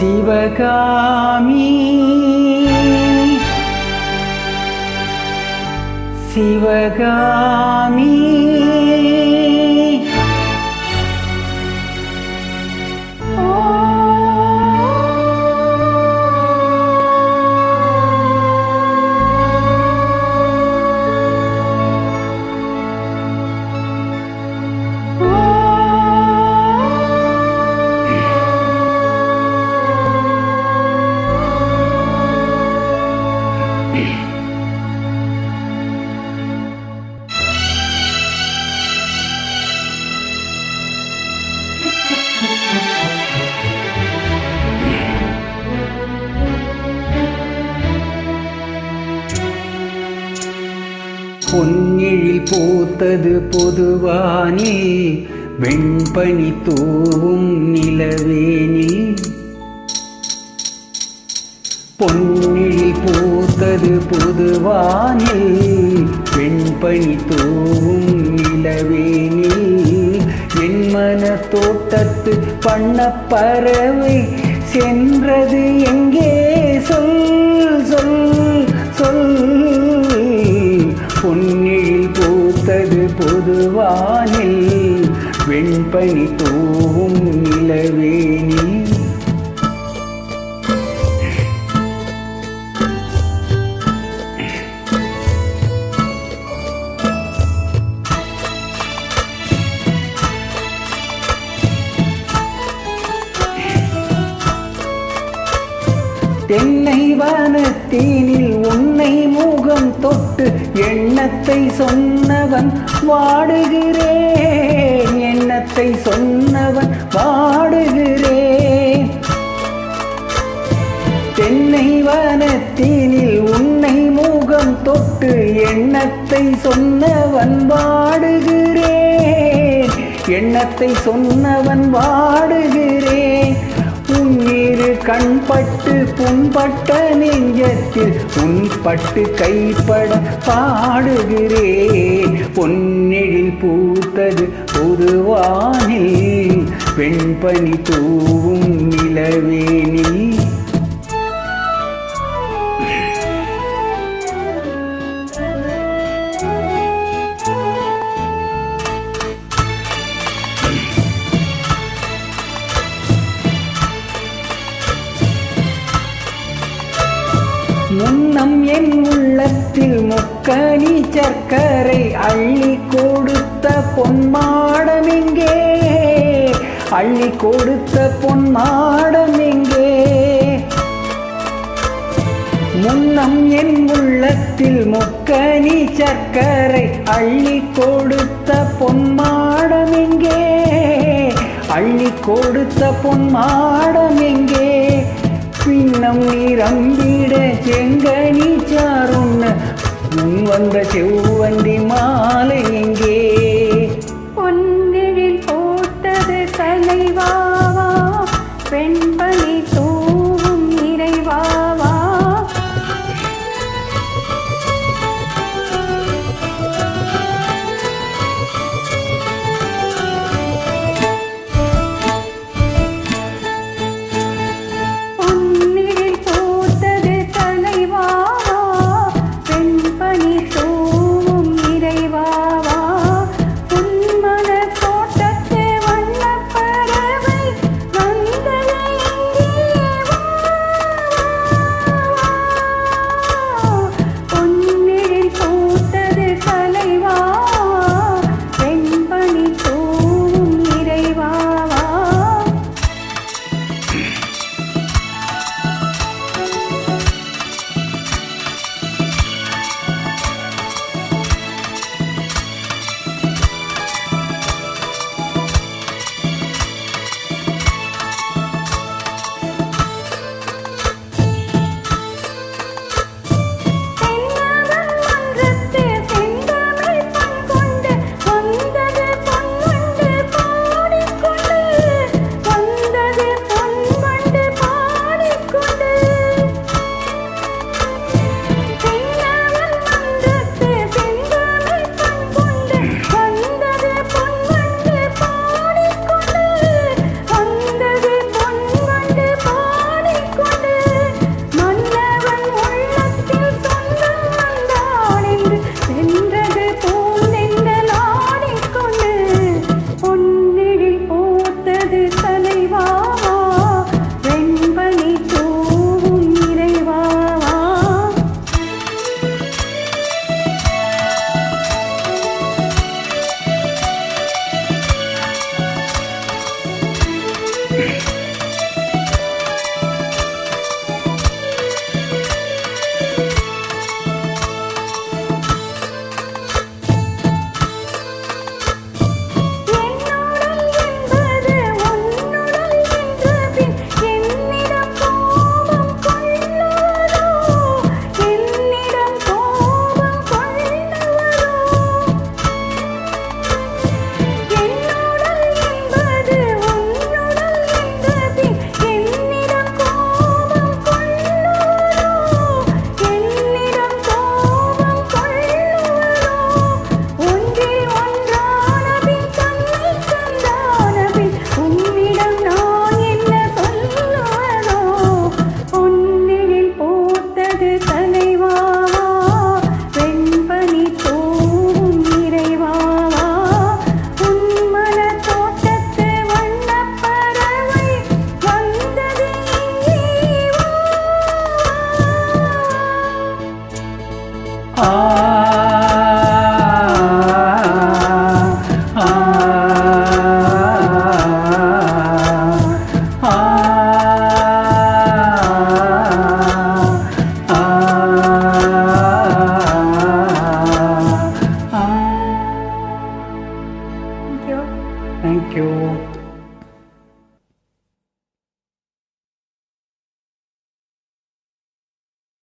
சிவகாமி. சிவகாமி. பொன்னிழில் பூத்தது பொதுவானே வெண்பனி தூவும் நிலவேனில் பொன்னிழில் பூத்தது பொதுவானே வெண்பனி தூவும் நிலவேனில் என் மன தோட்டத்து பண்ணப்பறவை சென்றது எங்கே? சொல் சொல் சொல். பூத்தது வெண்பணி வெண்பனி தூவும் நிலவேணி தென்னை வனத்தேனில் உன்னை முகம் தொட்டு எண்ணத்தை சொன்னவன் வாடுகிறேன் எண்ணத்தை சொன்னவன் வாடுகிறேன் தென்னை வனத்தேனில் உன்னை முகம் தொட்டு எண்ணத்தை சொன்னவன் வாடுகிறேன் எண்ணத்தை சொன்னவன் வாடுகிறேன் கண்பட்டு புண்பட்ட நெஞ்சத்தில் உன்பட்டு கைப்பட பாடுகிறேன். பொன்னெழில் பூத்தது பொதுவானில் வெண்பனி தூவும் நிலவேனில். உள்ளத்தில் முக்கணி சர்க்கரை அள்ளி கொடுத்த பொன்மாடம் எங்கே? அள்ளி கொடுத்த பொன்மாடம் எங்கே? முன்னம் என் உள்ளத்தில் முக்கணி சர்க்கரை அள்ளி கொடுத்த பொன்மாடம் எங்கே? அள்ளி கொடுத்த பொன்மாடம் எங்கே? பின்னம் நீரம்பிட செங்கனி சாருண்ண? முன் வந்த செவ்வந்தி மாலை எங்கே? பொன்னிழில் போட்டது தலைவாவா? வெண்பனி தூவும்